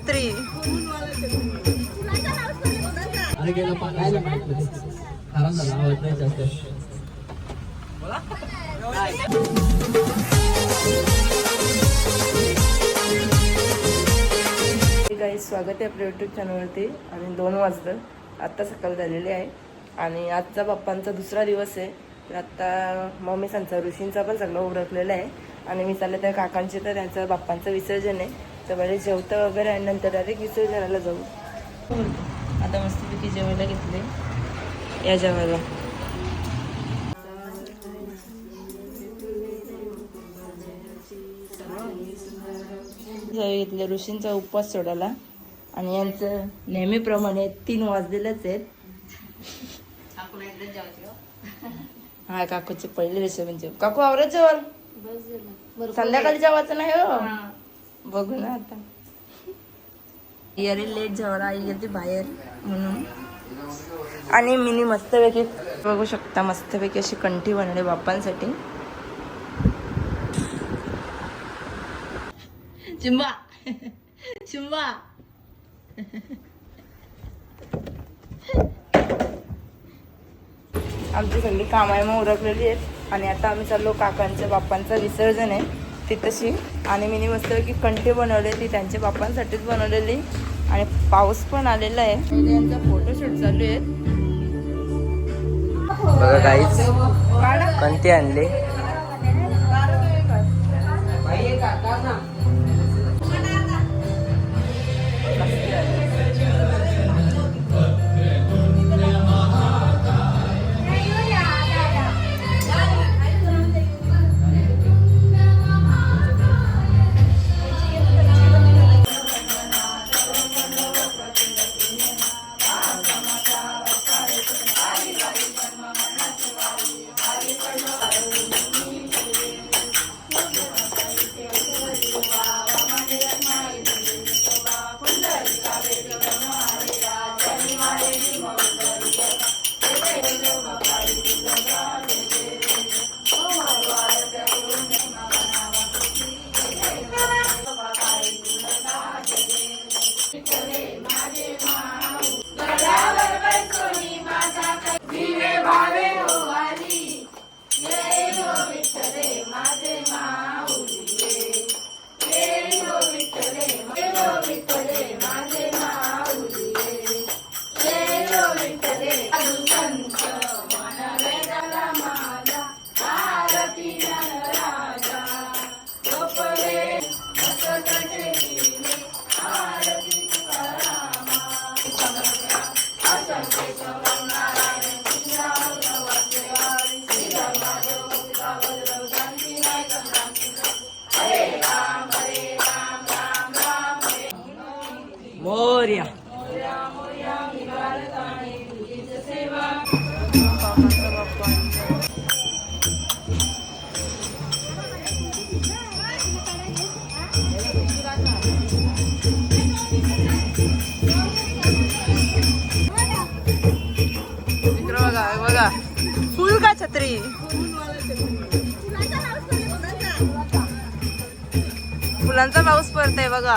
छत्री. अरे गेला पाणी आराम झाला आवडत नाही जास्त. काही स्वागत आहे आपल्या यूट्यूब चॅनलवरती आणि दोन वाजलं आत्ता सकाळ झालेली आहे. आणि आजचा बाप्पांचा दुसरा दिवस आहे. तर आत्ता मम्मी सांगचा ऋषींचा पण सगळं उरकलेलं आहे. आणि मी चालले त्या काकांचे तर त्यांचं बाप्पांचं विसर्जन आहे. तर पहिले जेवतं वगैरे आणि नंतर डायरेक्ट विसर्जनाला जाऊ. आता मस्तपैकी जेवायला घेतले. या जेवायला. घेतले ऋषींचा उपवास सोडायला. आणि यांचं नेहमीप्रमाणे तीन वाजलेलेच आहेत. हा काकूचे पहिले रेसिपी जेव काकू आवरत जेवण? संध्याकाळी जेवायचं नाही हो. बघू ना आता. अरे लेट जेवायला आई गेली बाहेर म्हणून. आणि मिनी मस्तपैकी बघू शकता मस्तपैकी अशी कंठी बनवली बाप्पांसाठी. चिंबा. चिंबा. आमची सगळी कामायमा उरकलेली आहेत. आणि आता आम्ही चाललो काकांच्या बाप्पांचं विसर्जन आहे. ती तशी. आणि मिनी मस्त की कंठी बनवली ती त्यांच्या बाप्पांसाठीच बनवलेली. आणि पाऊस पण आलेला आहे. यांचा फोटोशूट चालू आहे. बघा काहीच कंटी आणली. Bye. मोर्या. इकडं बघा बघा. फुल का छत्री? फुलांचा पाऊस पडतोय बघा.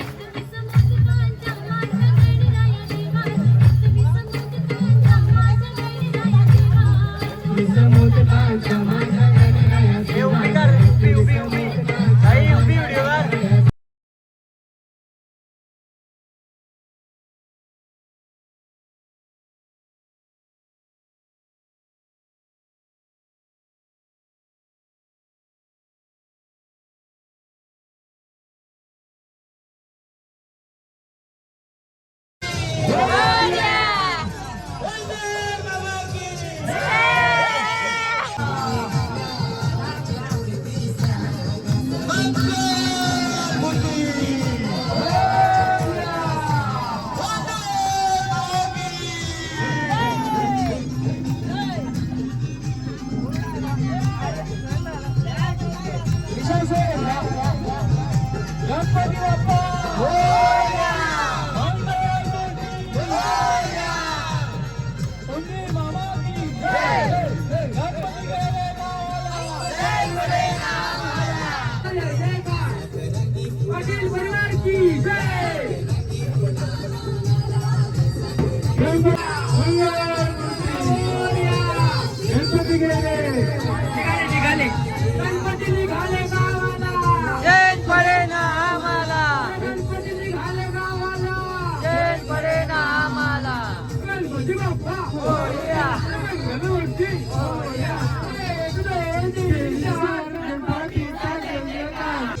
गणपती बाप्पा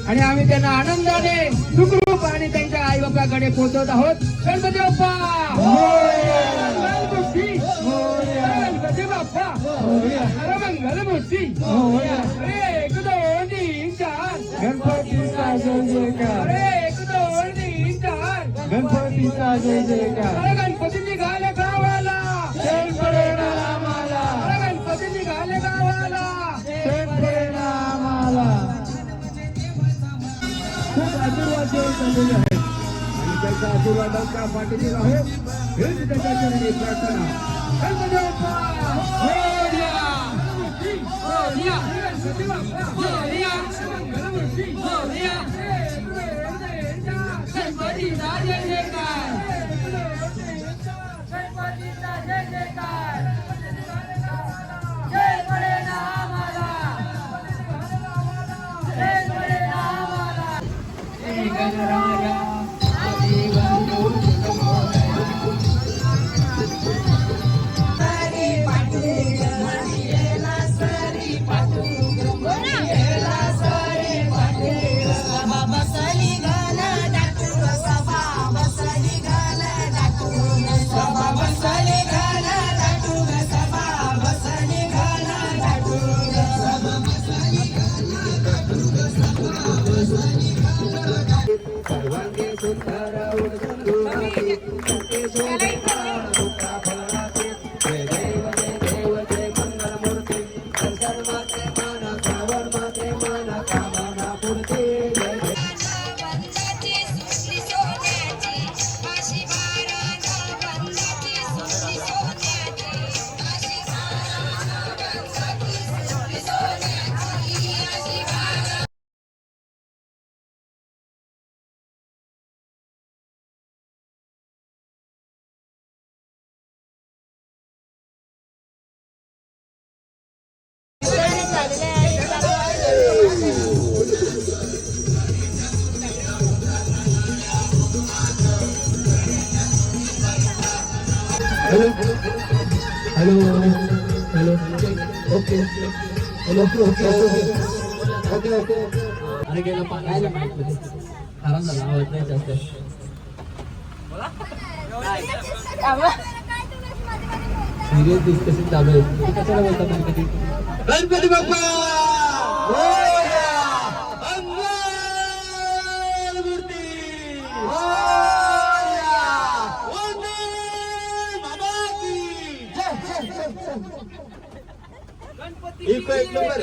आणि आम्ही त्यांना आनंदाने सुखरूप आणि त्यांच्या आई बापाकडे पोहोचवत आहोत. गणपती बाप्पा! गणपती बाप्पा अरे मंगलमूर्ती अरे एक दोन तीन चार गणपतीचा जय जयकार! अरे एक दोन तीन चार गणपतीचा जय जयकार! गणपती निघाले निघाले गावाला आम्हाला खूप आशीर्वाद देऊन चाललेले आहेत आणि त्याच्या आशीर्वादाच्या पाठीशी राहू हेच त्याच्या चरणी प्रार्थना Ganpati hello hello. Okay. Hello okay okay okay. Okay अरे गेला पाणी. आराम झाला आवाज नाही जास्त. सिरियस डिस्कशन चालू आहे. कशाला बोलतात गणपती गणपती बाप्पा! एक एक नंबर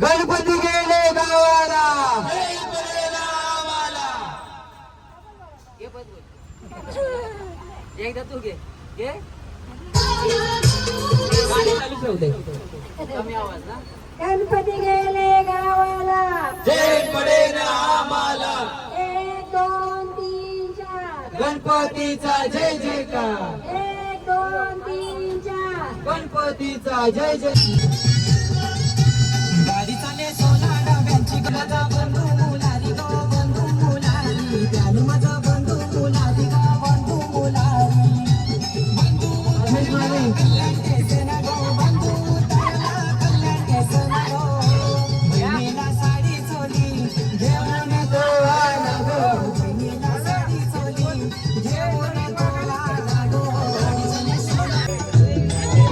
गणपती गेले गावाला. एकदा तू घे. घे. चालू ठेवू दे कमी आवाज ना. गणपती गेले गावाला. जय पडे ना आम्हाला. एक दोन तीन. गणपतीचा जय जयकार. एक दोन तीन चार. गणपतीचा जय जय. गाडी चाले सोना डाब्यांची माझा बंधू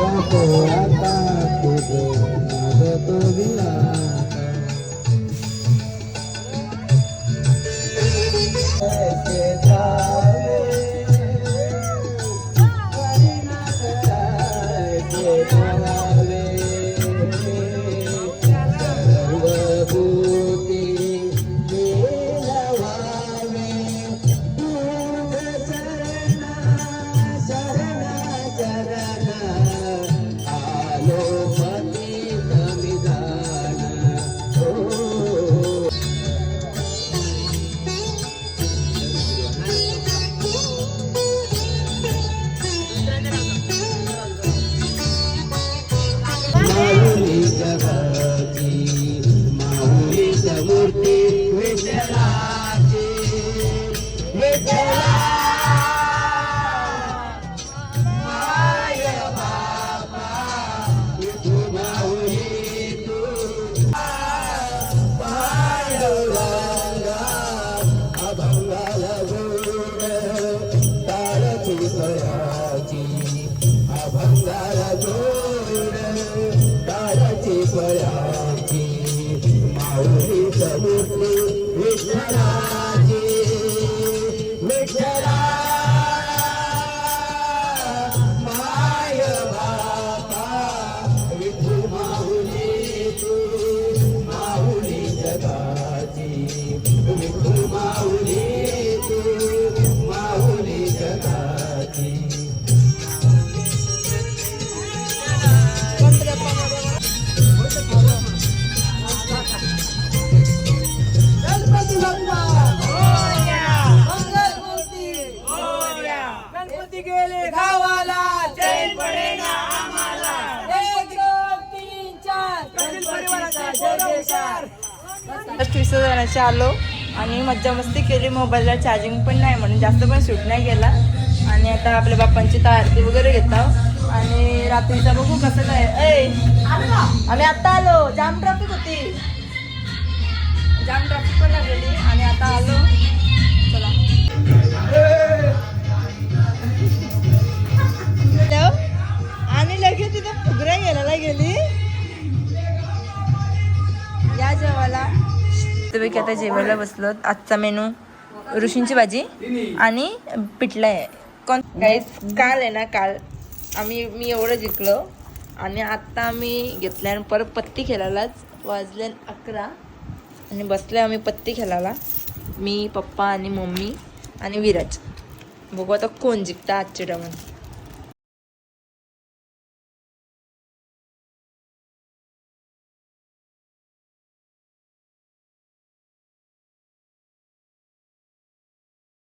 Oh, Lord. फर्स्ट जणांचे आलो आणि मज्जा मस्ती केली. मोबाईलला चार्जिंग पण नाही म्हणून जास्त पण शूट नाही केला. आणि आता आपल्या बाप्पांची तर आरती वगैरे घेतो आणि रात्रीचा बघू कसं काय. ऐ आम्ही आता आलो. जाम ट्रॅफिक होती. जाम ट्रॅफिक पण लागलेली आणि आता आलो. चला. आणि लगेच तिथं फुगऱ्या गेलेला गेली. या जेवायला. मस्तपैकी आता जेवायला बसलो आजचा मेनू ऋषींची भाजी आणि पिठला आहे. कोण काही काल आहे ना काल आम्ही मी एवढं जिंकलो आणि आत्ता आम्ही घेतल्या परत पत्ती खेळायलाच वाजले अकरा. आणि बसले आम्ही पत्ती खेळायला. मी पप्पा आणि मम्मी आणि विराज. बघू आता कोण जिंकता आजच्या डमन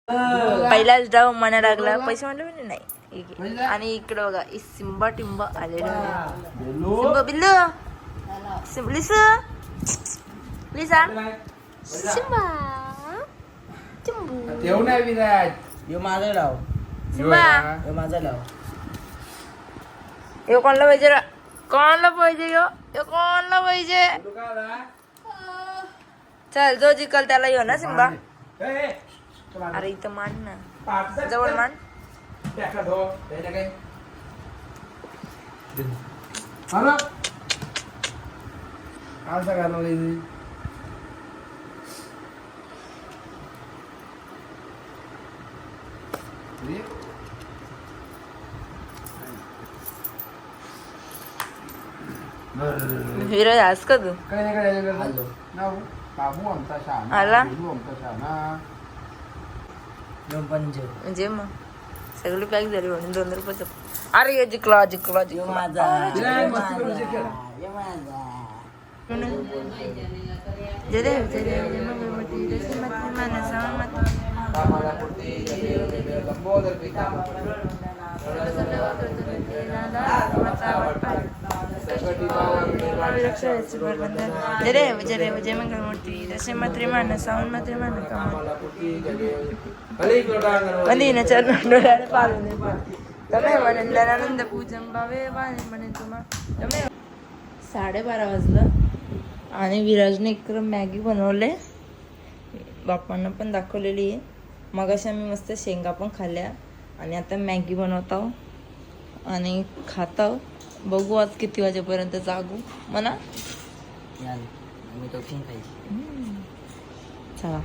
पहिलाच डाव मना लागला. पैसे म्हणले म्हणे नाही. आणि इकडे बघा इ सिंबा टिंबा आलेला आहे. सिंबा बिल्लू? सिंब लिसू? लिसा? सिंबा? चिंबू? ठेव नाही विराज यो माझा लाव सिंबा? यो माझा लाव यो कोणाला पाहिजे? कोणाला पाहिजे यो? यो कोणाला पाहिजे? चल जो जिकल त्याला यो ना सिंबा. अरे इथं मान ना. जवळ मान. असं घालवलं विराज आज का तू? काय नाही काय नाही नाव? बाबू आमचा शहाणा. आला? बाबू आमचा पंच म्हणजे मग सगळी पॅक झाली म्हणून दोन रुपयाचं अरे यो जिंकला जिंकला जिंकला माझा जय देव जय देव जय मंगलमूर्ती. जसे श्रीमती मानसा माता कामाला पुरती जय चरण डोळ्याने तमे पूजन भावे म्हणे तुम्हा. तमे साडेबारा वाजलं आणि विराजने इकडं मॅगी बनवले. बापांना पण दाखवलेली आहे. मग अशा मी मस्त शेंगा पण खाल्ल्या आणि आता मॅगी बनवत आहो आणि खात आहो बघू आज किती वाजेपर्यंत जागू. म्हणा. मी खायची. चला.